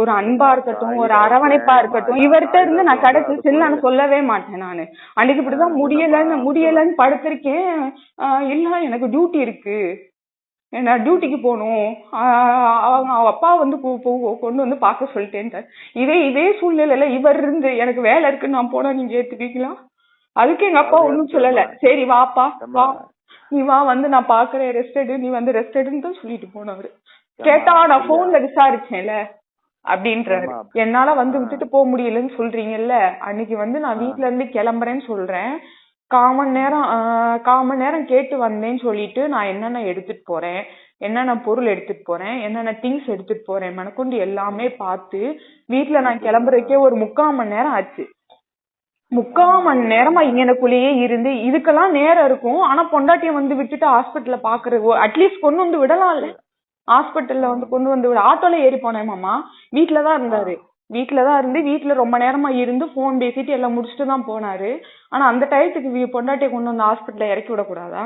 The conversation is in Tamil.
ஒரு அன்பா இருக்கட்டும் ஒரு அரவணைப்பா இருக்கட்டும். இவர்கிட்ட இருந்து நான் கிடைச்சிச்சுன்னு நான் சொல்லவே மாட்டேன் நானு. அன்னைக்கு இப்படிதான் முடியலன்னு முடியலன்னு படுத்திருக்கேன். இல்ல எனக்கு டியூட்டி இருக்கு. நான் டியூட்டிக்கு போகணும். அவங்க அவ அப்பா வந்து கொண்டு வந்து பார்க்க சொல்லிட்டேன்ட்டார். இதே இதே சூழ்நிலையில இவர் இருந்து எனக்கு வேலை இருக்குன்னு நான் போனா நீங்க ஏத்துப்பீங்களா? அதுக்கு எங்க அப்பா ஒண்ணும் சொல்லல. சரி வாப்பா வா. நீ வா வந்து நான் பாக்குறேன் ரெஸ்ட் எடு நீ வந்து ரெஸ்ட் எடுன்னு தான் சொல்லிட்டு போனவரு. கேட்டா நான் போன்ல விசாரிச்சேன்ல. அப்படின்றாரு. என்னால வந்து விட்டுட்டு போக முடியலன்னு சொல்றீங்கல்ல? அன்னைக்கு வந்து நான் வீட்ல இருந்து கிளம்புறேன்னு சொல்றேன். கால் மணி நேரம் மணி நேரம் கேட்டு வந்தேன்னு சொல்லிட்டு நான் என்னென்ன எடுத்துட்டு போறேன்? என்னென்ன பொருள் எடுத்துட்டு போறேன்? என்னென்ன திங்ஸ் எடுத்துட்டு போறேன்? மனக்கொண்டு எல்லாமே பார்த்து வீட்ல நான் கிளம்புறதுக்கே ஒரு முக்கால் மணி நேரம் ஆச்சு. முக்கால் மணி நேரமா இங்கனக்குள்ளேயே இருந்து இதுக்கெல்லாம் நேரம் இருக்கும். ஆனா பொண்டாட்டிய வந்து விட்டுட்டு ஹாஸ்பிட்டல்ல பாக்குறது அட்லீஸ்ட் கொண்டு வந்து விடலாம்ல. ஹாஸ்பிட்டல்ல வந்து கொண்டு வந்து விட ஆட்டோல ஏறி போனேன் மாமா. வீட்ல தான் இருந்தாரு. வீட்ல தான் இருந்து வீட்ல ரொம்ப நேரமா இருந்து ஃபோன் பேசிட்டு எல்லாம் முடிச்சுட்டு தான் போனாரு. ஆனா அந்த டயத்துக்கு பொண்டாட்டிய கொண்டு வந்து ஹாஸ்பிட்டல்ல இறக்கி விடக்கூடாதா?